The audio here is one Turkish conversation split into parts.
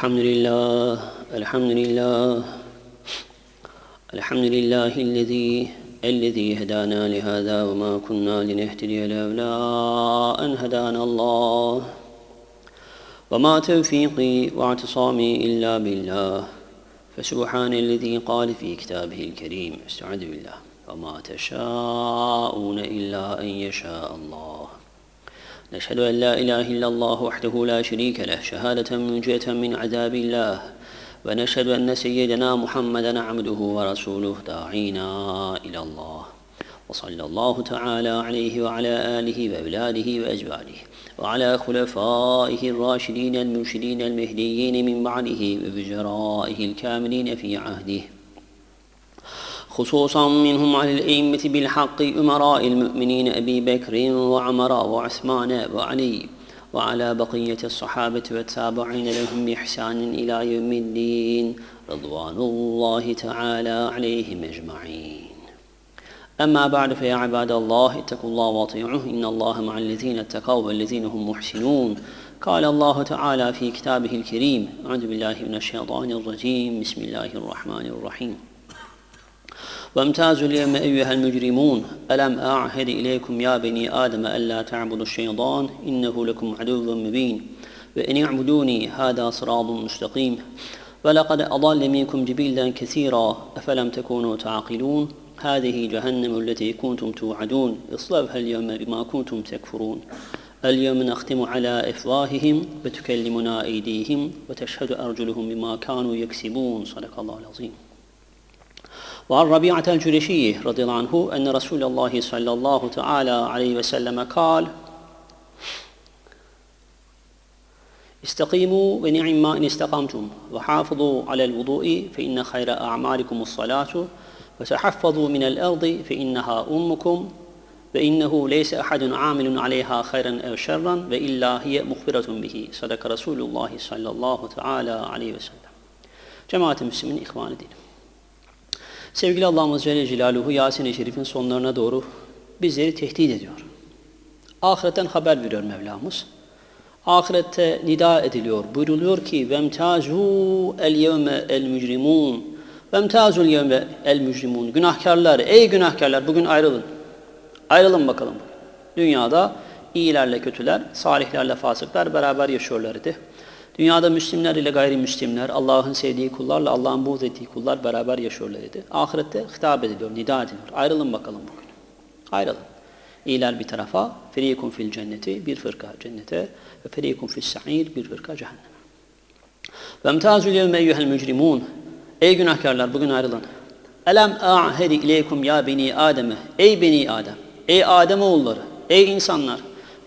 الحمد لله الحمد لله الحمد لله الذي الذي هدانا لهذا وما كنا لنهتدي لولا أن هدانا الله. وما توفيقي واعتصامي إلا بالله. فسبحان الذي قال في كتابه الكريم استعذ بالله. وما تشاءون إلا أن يشاء الله. نشهد أن لا إله إلا الله وحده لا شريك له شهادة منجية من عذاب الله. ونشهد أن سيدنا محمدا عبده ورسوله. داعينا إلى الله. وصلى الله تعالى عليه وعلى آله وأولاده وأزواجه وعلى خلفائه الراشدين المرشدين المهديين من بعده وبجرائه الكاملين في عهده. خصوصا منهم على الأئمة بالحق أمراء المؤمنين أبي بكر وعمر وعثمان وعلي وعلى بقية الصحابة والتابعين لهم بإحسان إلى يوم الدين. رضوان الله تعالى عليهم أجمعين. أما بعد فيا عباد الله اتقوا الله وأطيعوه إن الله مع الذين اتقوا والذين هم محسنون. قال الله تعالى في كتابه الكريم أعوذ بالله من الشيطان الرجيم. بسم الله الرحمن الرحيم. وامتازوا اليوم أيها المجرمون. ألم أعهد إليكم يا بني آدم ألا تعبدوا الشيطان؟ إنه لكم عدو مبين. وإن اعبدوني هذا صراط مستقيم. ولقد أضل منكم جبلا كثيرا. أفلم تكونوا تعقلون؟ هذه جهنم التي كنتم توعدون. اصلوها اليوم بما كنتم تكفرون. اليوم نختم على أفواههم وتكلمنا أيديهم وتشهد أرجلهم بما كانوا يكسبون. صدق الله العظيم. وعن ربيعة الجريشي رضي الله عنه أن رسول الله صلى الله تعالى عليه وسلم قال استقيموا ونعم ما إن استقمتم وحافظوا على الوضوء فإن خير أعمالكم الصلاة وتحفظوا من الأرض فإنها أمكم وإنه ليس أحد عامل عليها خيرا أو شرا وإلا هي مخبرة به صدق رسول الله صلى الله تعالى عليه وسلم Cemaat-i Müslümin ihvan edelim. Sevgili Allah'ımız Celle Celaluhu Yasin-i Şerif'in sonlarına doğru bizleri tehdit ediyor. Ahiretten haber veriyor Mevlamız. Ahirette nida ediliyor. Buyruluyor ki vemtazu el yevme el mücrimun vemtazul yevme el mücrimun günahkarlar ey günahkarlar bugün ayrılın. Ayrılın bakalım. Dünyada iyilerle kötüler, salihlerle fasıklar beraber yaşıyorlar idi. Dünyada Müslimler ile gayrimüslimler, Allah'ın sevdiği kullarla Allah'ın buğz ettiği kullar beraber yaşıyorlar idi. Ahirette hitap ediliyor, nida ediliyor. Ayrılın bakalım bugün. Ayrılın. İyiler bir tarafa, ferikun fil cenneti, bir fırka cennete ve ferikun fil sa'ir, bir fırka cehenneme. Ve mtazül yevme eyyuhel mücrimun. Ey günahkarlar bugün ayrılın. Elem a'hedi ileykum ya beni Adem'e. Ey beni Adem. Ey Adem oğulları. Ey insanlar.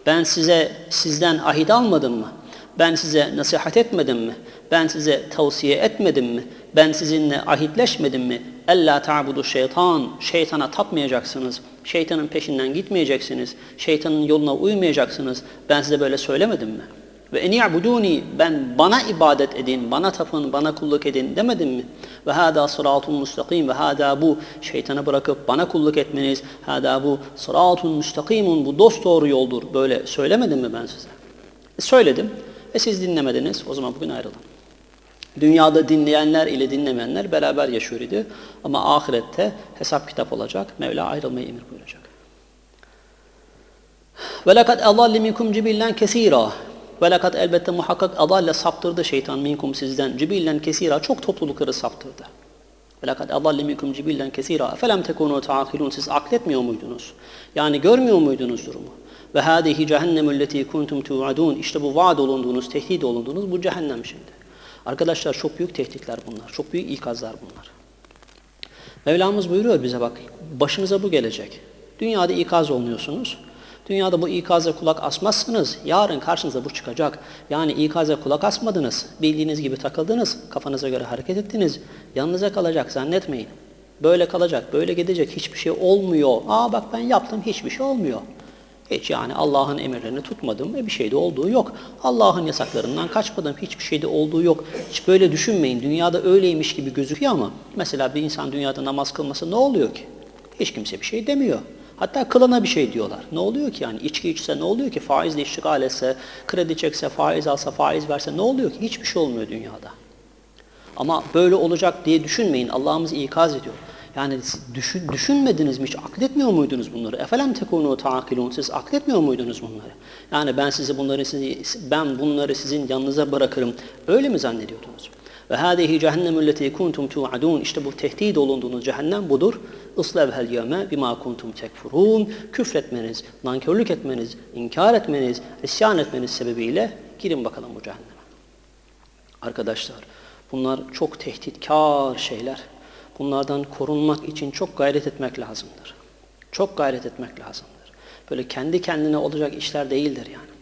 Ben size sizden ahit almadım mı? Ben size nasihat etmedim mi? Ben size tavsiye etmedim mi? Ben sizinle ahitleşmedim mi? Ella ta'budu şeytan. Şeytana tapmayacaksınız. Şeytanın peşinden gitmeyeceksiniz. Şeytanın yoluna uymayacaksınız. Ben size böyle söylemedim mi? Ve en ya'buduni ben bana ibadet edin, bana tapın, bana kulluk edin demedim mi? Ve hada sıratun mustakim ve hada bu şeytanı bırakıp bana kulluk etmeniz, hada bu sıratun mustakimun bu dost doğru yoldur. Böyle söylemedim mi ben size? E, söyledim. E siz dinlemediniz. O zaman bugün ayrılın. Dünyada dinleyenler ile dinlemeyenler beraber yaşıyor idi. Ama ahirette hesap kitap olacak. Mevla ayrılmayı emir buyuracak. Ve lekad edalle minkum cibillen kesira. Ve lekad elbette muhakkak adalle saptırdı şeytan minkum sizden cibillen kesira. Çok toplulukları saptırdı. Ve lekad edalle minkum cibillen kesira. Felem tekunu taakilun. Siz akletmiyor muydunuz? Yani görmüyor muydunuz durumu? Ve hâdihi cehennemü lletî kuntum tu'adûn. İşte bu vaad olunduğunuz, tehdit olunduğunuz bu cehennem şimdi. Arkadaşlar çok büyük tehditler bunlar. Çok büyük ikazlar bunlar. Mevlamız buyuruyor bize bak başınıza bu gelecek. Dünyada ikaz olunuyorsunuz. Dünyada bu ikaza kulak asmazsınız. Yarın karşınıza bu çıkacak. Yani ikaza kulak asmadınız. Bildiğiniz gibi takıldınız. Kafanıza göre hareket ettiniz. Yanınıza kalacak zannetmeyin. Böyle kalacak, böyle gidecek. Hiçbir şey olmuyor. Aa bak ben yaptım hiçbir şey olmuyor. Hiç yani Allah'ın emirlerini tutmadım ve bir şeyde olduğu yok. Allah'ın yasaklarından kaçmadım, hiçbir şeyde olduğu yok. Hiç böyle düşünmeyin. Dünyada öyleymiş gibi gözüküyor ama mesela bir insan dünyada namaz kılmasa ne oluyor ki? Hiç kimse bir şey demiyor. Hatta kılana bir şey diyorlar. Ne oluyor ki yani? içki içse ne oluyor ki? Faizle iştigal etse, kredi çekse, faiz alsa, faiz verse ne oluyor ki? Hiçbir şey olmuyor dünyada. Ama böyle olacak diye düşünmeyin. Allah'ımız ikaz ediyor. Yani düşün, düşünmediniz mi hiç? Akletmiyor muydunuz bunları? Efelem tekunu taakilun. Siz akletmiyor muydunuz bunları? Yani ben sizi bunları sizi, ben bunları sizin yanınıza bırakırım. Öyle mi zannediyordunuz? Ve hâzihi cehennemü leti kuntum tu'adun. İşte bu tehdit olunduğunuz cehennem budur. Islevhel yevme bima kuntum tekfurun. Küfretmeniz, nankörlük etmeniz, inkar etmeniz, isyan etmeniz sebebiyle girin bakalım bu cehenneme. Arkadaşlar bunlar çok tehditkar şeyler. Bunlardan korunmak için çok gayret etmek lazımdır. Çok gayret etmek lazımdır. Böyle kendi kendine olacak işler değildir yani.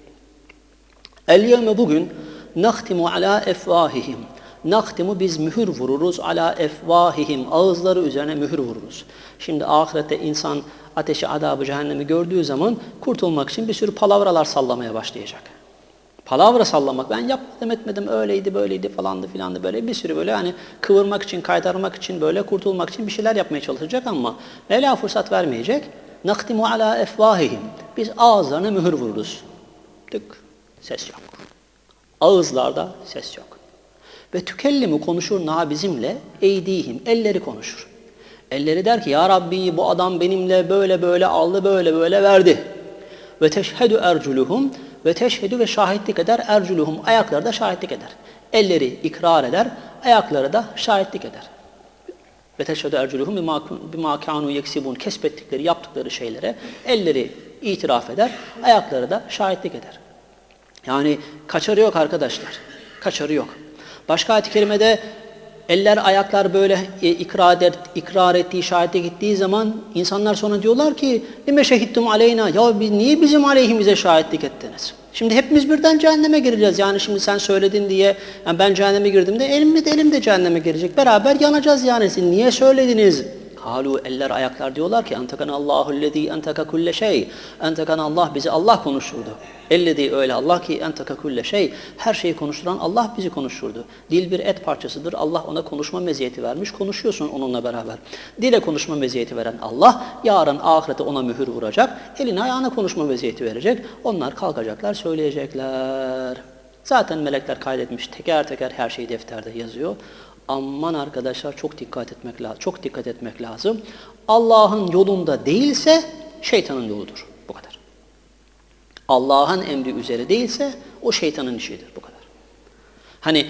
El yevme bugün nahtimu ala efvahihim. Nahtimu biz mühür vururuz ala efvahihim. Ağızları üzerine mühür vururuz. Şimdi ahirette insan ateşi, adabı, cehennemi gördüğü zaman kurtulmak için bir sürü palavralar sallamaya başlayacak. Palavra sallamak. Ben yapmadım etmedim öyleydi böyleydi falandı filandı böyle bir sürü böyle hani kıvırmak için, kaytarmak için böyle kurtulmak için bir şeyler yapmaya çalışacak ama Mevla fırsat vermeyecek. Naktimu ala efvahihim. Biz ağızlarına mühür vururuz. Tık. Ses yok. Ağızlarda ses yok. Ve tükellimu konuşur na bizimle eydihim. Elleri konuşur. Elleri der ki ya Rabbi bu adam benimle böyle böyle aldı böyle böyle verdi. Ve teşhedü erculuhum ve teşhedü ve şahitlik eder erculuhum. Ayakları da şahitlik eder. Elleri ikrar eder, ayakları da şahitlik eder. Ve teşhedü erculuhum bima kanu yeksibun. Kesbettikleri, yaptıkları şeylere elleri itiraf eder, ayakları da şahitlik eder. Yani kaçarı yok arkadaşlar. Kaçarı yok. Başka ayet-i kerimede eller ayaklar böyle e, ikrar, et, ikrar ettiği, şahite gittiği zaman insanlar sonra diyorlar ki lime şehittum aleyna ya biz, niye bizim aleyhimize şahitlik ettiniz? Şimdi hepimiz birden cehenneme gireceğiz. Yani şimdi sen söyledin diye yani ben cehenneme girdim de elim de elim de cehenneme girecek. Beraber yanacağız yani. Siz niye söylediniz? Kalu eller ayaklar diyorlar ki entekana Allahu ellezî enteka kulle şey. Entekana Allah bizi Allah konuşturdu. Ellezî öyle Allah ki enteka kulle şey. Her şeyi konuşturan Allah bizi konuşturdu. Dil bir et parçasıdır. Allah ona konuşma meziyeti vermiş. Konuşuyorsun onunla beraber. Dile konuşma meziyeti veren Allah yarın ahirete ona mühür vuracak. Eline ayağına konuşma meziyeti verecek. Onlar kalkacaklar söyleyecekler. Zaten melekler kaydetmiş. Teker teker her şeyi defterde yazıyor. Aman arkadaşlar çok dikkat etmek lazım. Çok dikkat etmek lazım. Allah'ın yolunda değilse şeytanın yoludur. Bu kadar. Allah'ın emri üzere değilse o şeytanın işidir. Bu kadar. Hani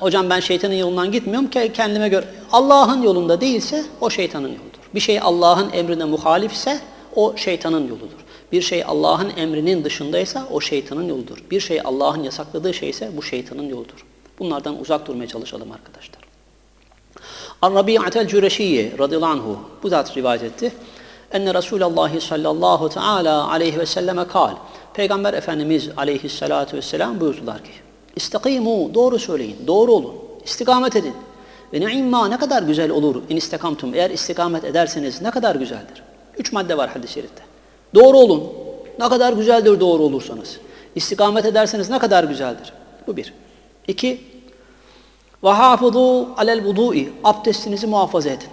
hocam ben şeytanın yolundan gitmiyorum ki kendime göre. Allah'ın yolunda değilse o şeytanın yoludur. Bir şey Allah'ın emrine muhalifse o şeytanın yoludur. Bir şey Allah'ın emrinin dışındaysa o şeytanın yoludur. Bir şey Allah'ın yasakladığı şeyse bu şeytanın yoludur. Bunlardan uzak durmaya çalışalım arkadaşlar. Ar-Rabi'atel Cüreşiyye radıyallahu anhu bu zat rivayet etti. Enne Resulallah sallallahu teala aleyhi ve selleme kal. Peygamber Efendimiz aleyhissalatu vesselam buyurdular ki İstakimu doğru söyleyin, doğru olun, istikamet edin. Ve ne'imma ne kadar güzel olur in istikamtum eğer istikamet ederseniz ne kadar güzeldir. Üç madde var hadis-i şerifte. Doğru olun, ne kadar güzeldir doğru olursanız. İstikamet ederseniz ne kadar güzeldir. Bu bir. İki, ve hafızu alel vudu'i. Abdestinizi muhafaza edin.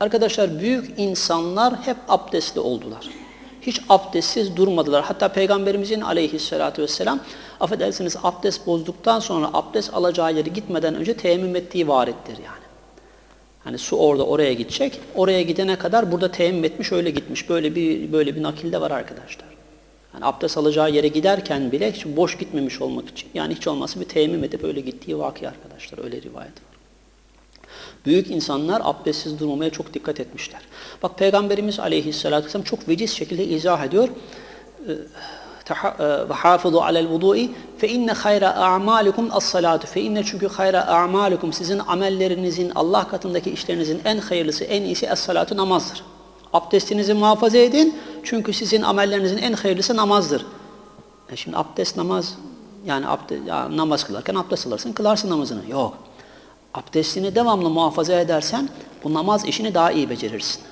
Arkadaşlar büyük insanlar hep abdestli oldular. Hiç abdestsiz durmadılar. Hatta Peygamberimizin aleyhissalatü vesselam affedersiniz abdest bozduktan sonra abdest alacağı yere gitmeden önce teyemmüm ettiği varittir yani. Hani su orada oraya gidecek. Oraya gidene kadar burada teyemmüm etmiş öyle gitmiş. Böyle bir böyle bir nakilde var arkadaşlar. Yani abdest alacağı yere giderken bile boş gitmemiş olmak için. Yani hiç olmazsa bir teyemmüm edip öyle gittiği vakı arkadaşlar. Öyle rivayet var. Büyük insanlar abdestsiz durmamaya çok dikkat etmişler. Bak Peygamberimiz aleyhissalatü vesselam çok veciz şekilde izah ediyor. Vudu'i fe inne hayra a'malikum as-salatu fe inne çünkü hayra a'malikum sizin amellerinizin Allah katındaki işlerinizin en hayırlısı en iyisi es-salatu namazdır. Abdestinizi muhafaza edin. Çünkü sizin amellerinizin en hayırlısı namazdır. E şimdi abdest namaz yani abdest, ya namaz kılarken abdest alırsın, kılarsın namazını. Yok. Abdestini devamlı muhafaza edersen bu namaz işini daha iyi becerirsin.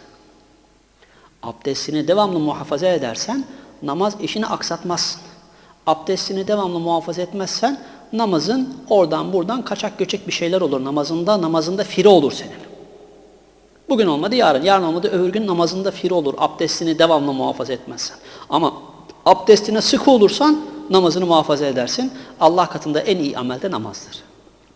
Abdestini devamlı muhafaza edersen namaz işini aksatmazsın. Abdestini devamlı muhafaza etmezsen namazın oradan buradan kaçak göçek bir şeyler olur namazında. Namazında firi olur senin. Bugün olmadı yarın, yarın olmadı öbür gün namazında firi olur. Abdestini devamlı muhafaza etmezsen. Ama abdestine sıkı olursan namazını muhafaza edersin. Allah katında en iyi amel de namazdır.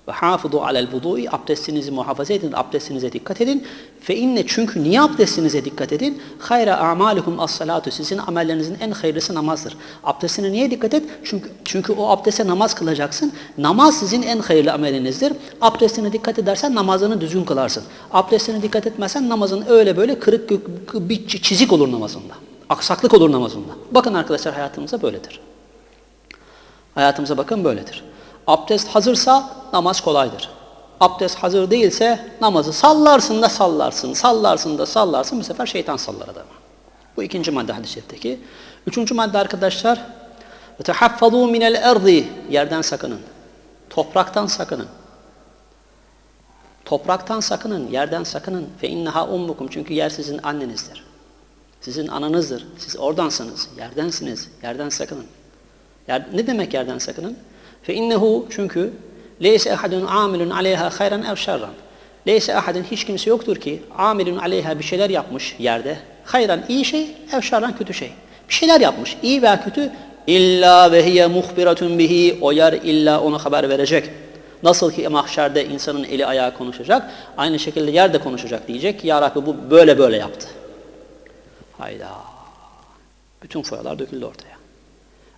Ve hafıdu alel vudu'i abdestinizi muhafaza edin, abdestinize dikkat edin. Fe inne çünkü niye abdestinize dikkat edin? Hayra amalukum as salatu sizin amellerinizin en hayırlısı namazdır. Abdestine niye dikkat et? Çünkü çünkü o abdeste namaz kılacaksın. Namaz sizin en hayırlı amelinizdir. Abdestine dikkat edersen namazını düzgün kılarsın. Abdestine dikkat etmezsen namazın öyle böyle kırık bir çizik olur namazında. Aksaklık olur namazında. Bakın arkadaşlar hayatımızda böyledir. Hayatımıza bakın böyledir. Abdest hazırsa namaz kolaydır. Abdest hazır değilse namazı sallarsın da sallarsın, sallarsın da sallarsın bu sefer şeytan sallar adamı. Bu ikinci madde hadis-i şerifteki. Üçüncü madde arkadaşlar وَتَحَفَّضُوا مِنَ الْاَرْضِ Yerden sakının. Topraktan sakının. Topraktan sakının, yerden sakının. فَاِنَّهَا اُمُّكُمْ Çünkü yer sizin annenizdir. Sizin ananızdır. Siz oradansınız, yerdensiniz. Yerden sakının. Yer, ne demek yerden sakının? Fe innehu çünkü leyse ehadun amilun aleyha hayran ev şerran. Leyse ehadun hiç kimse yoktur ki amilun aleyha bir şeyler yapmış yerde. Hayran iyi şey, ev şerran kötü şey. Bir şeyler yapmış, iyi veya kötü. İlla ve hiye muhbiratun bihi. O yer illa onu haber verecek. Nasıl ki mahşerde insanın eli ayağı konuşacak, aynı şekilde yer de konuşacak diyecek ki Ya Rabbi bu böyle böyle yaptı. Hayda. Bütün foyalar döküldü ortaya.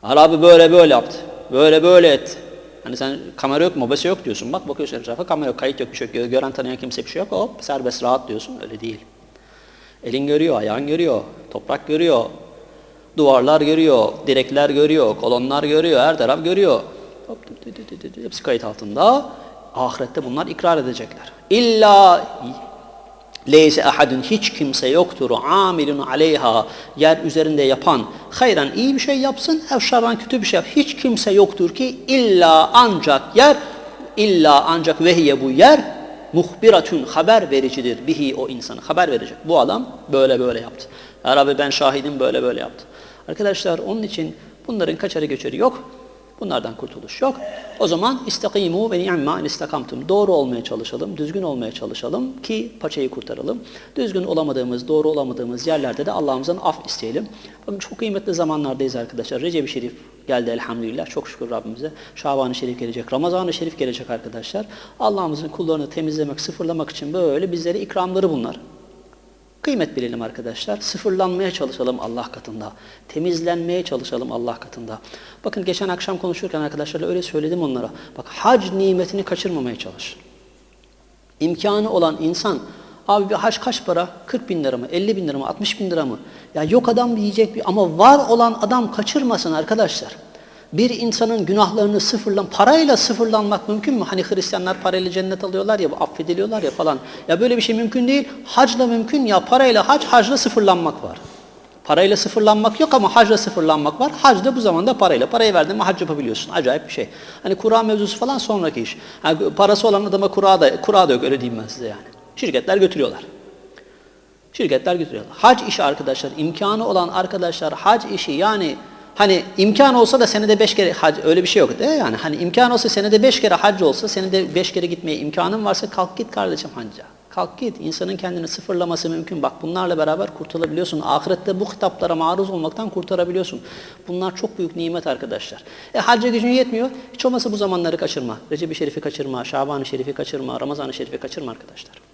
Ya böyle böyle yaptı. Böyle böyle etti. Hani sen kamera yok, mobese yok diyorsun. Bak bakıyorsun etrafa kamera yok, kayıt yok, bir şey yok. Gören tanıyan kimse bir şey yok. Hop serbest rahat diyorsun. Öyle değil. Elin görüyor, ayağın görüyor, toprak görüyor, duvarlar görüyor, direkler görüyor, kolonlar görüyor, her taraf görüyor. Hop, hepsi kayıt altında. Ahirette bunlar ikrar edecekler. İlla Leyse ahadun hiç kimse yoktur amilun aleyha yer üzerinde yapan hayran iyi bir şey yapsın ev şerran kötü bir şey yap. Hiç kimse yoktur ki illa ancak yer illa ancak vehiye bu yer muhbiratun haber vericidir bihi o insanı haber verecek. Bu adam böyle böyle yaptı. Ya Rabbi ben şahidim böyle böyle yaptı. Arkadaşlar onun için bunların kaçarı göçeri yok. Bunlardan kurtuluş yok. O zaman istakimu ve ni'ma istakamtum. Doğru olmaya çalışalım, düzgün olmaya çalışalım ki paçayı kurtaralım. Düzgün olamadığımız, doğru olamadığımız yerlerde de Allah'ımızdan af isteyelim. Çok kıymetli zamanlardayız arkadaşlar. Recep-i Şerif geldi elhamdülillah. Çok şükür Rabbimize. Şaban-ı Şerif gelecek, Ramazan-ı Şerif gelecek arkadaşlar. Allah'ımızın kullarını temizlemek, sıfırlamak için böyle bizlere ikramları bunlar. Kıymet bilelim arkadaşlar. Sıfırlanmaya çalışalım Allah katında. Temizlenmeye çalışalım Allah katında. Bakın geçen akşam konuşurken arkadaşlarla öyle söyledim onlara. Bak hac nimetini kaçırmamaya çalış. İmkanı olan insan Abi bir hac kaç para? 40 bin lira mı? 50 bin lira mı? 60 bin lira mı? Ya yok adam diyecek bir ama var olan adam kaçırmasın arkadaşlar. Bir insanın günahlarını sıfırlan, parayla sıfırlanmak mümkün mü? Hani Hristiyanlar parayla cennet alıyorlar ya, affediliyorlar ya falan. Ya böyle bir şey mümkün değil. Hacla mümkün ya, parayla hac, hacla sıfırlanmak var. Parayla sıfırlanmak yok ama hacla sıfırlanmak var. Hac da bu zamanda parayla. Parayı verdin mi hac yapabiliyorsun. Acayip bir şey. Hani kura mevzusu falan sonraki iş. Yani parası olan adama kura da, kura da yok öyle diyeyim ben size yani. Şirketler götürüyorlar. Şirketler götürüyorlar. Hac işi arkadaşlar, imkanı olan arkadaşlar hac işi yani Hani imkan olsa da senede beş kere hac, öyle bir şey yok değil Yani hani imkan olsa senede beş kere hac olsa senede beş kere gitmeye imkanın varsa kalk git kardeşim hacca. Kalk git. İnsanın kendini sıfırlaması mümkün. Bak bunlarla beraber kurtulabiliyorsun. Ahirette bu hitaplara maruz olmaktan kurtarabiliyorsun. Bunlar çok büyük nimet arkadaşlar. E hacca gücün yetmiyor. Hiç olmazsa bu zamanları kaçırma. Recep-i Şerif'i kaçırma, Şaban-ı Şerif'i kaçırma, Ramazan-ı Şerif'i kaçırma arkadaşlar.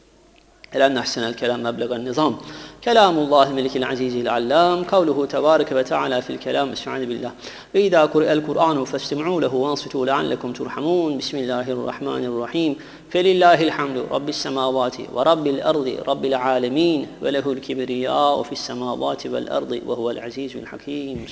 إلى أن أحسن الكلام مبلغ النظام. كلام الله الملك العزيز العلام قوله تبارك وتعالى في الكلام استعاذ بالله. وإذا قرئ القرآن فاستمعوا له وانصتوا لعلكم ترحمون. بسم الله الرحمن الرحيم. فلله الحمد رب السماوات ورب الأرض رب العالمين وله الكبرياء في السماوات والأرض وهو العزيز الحكيم.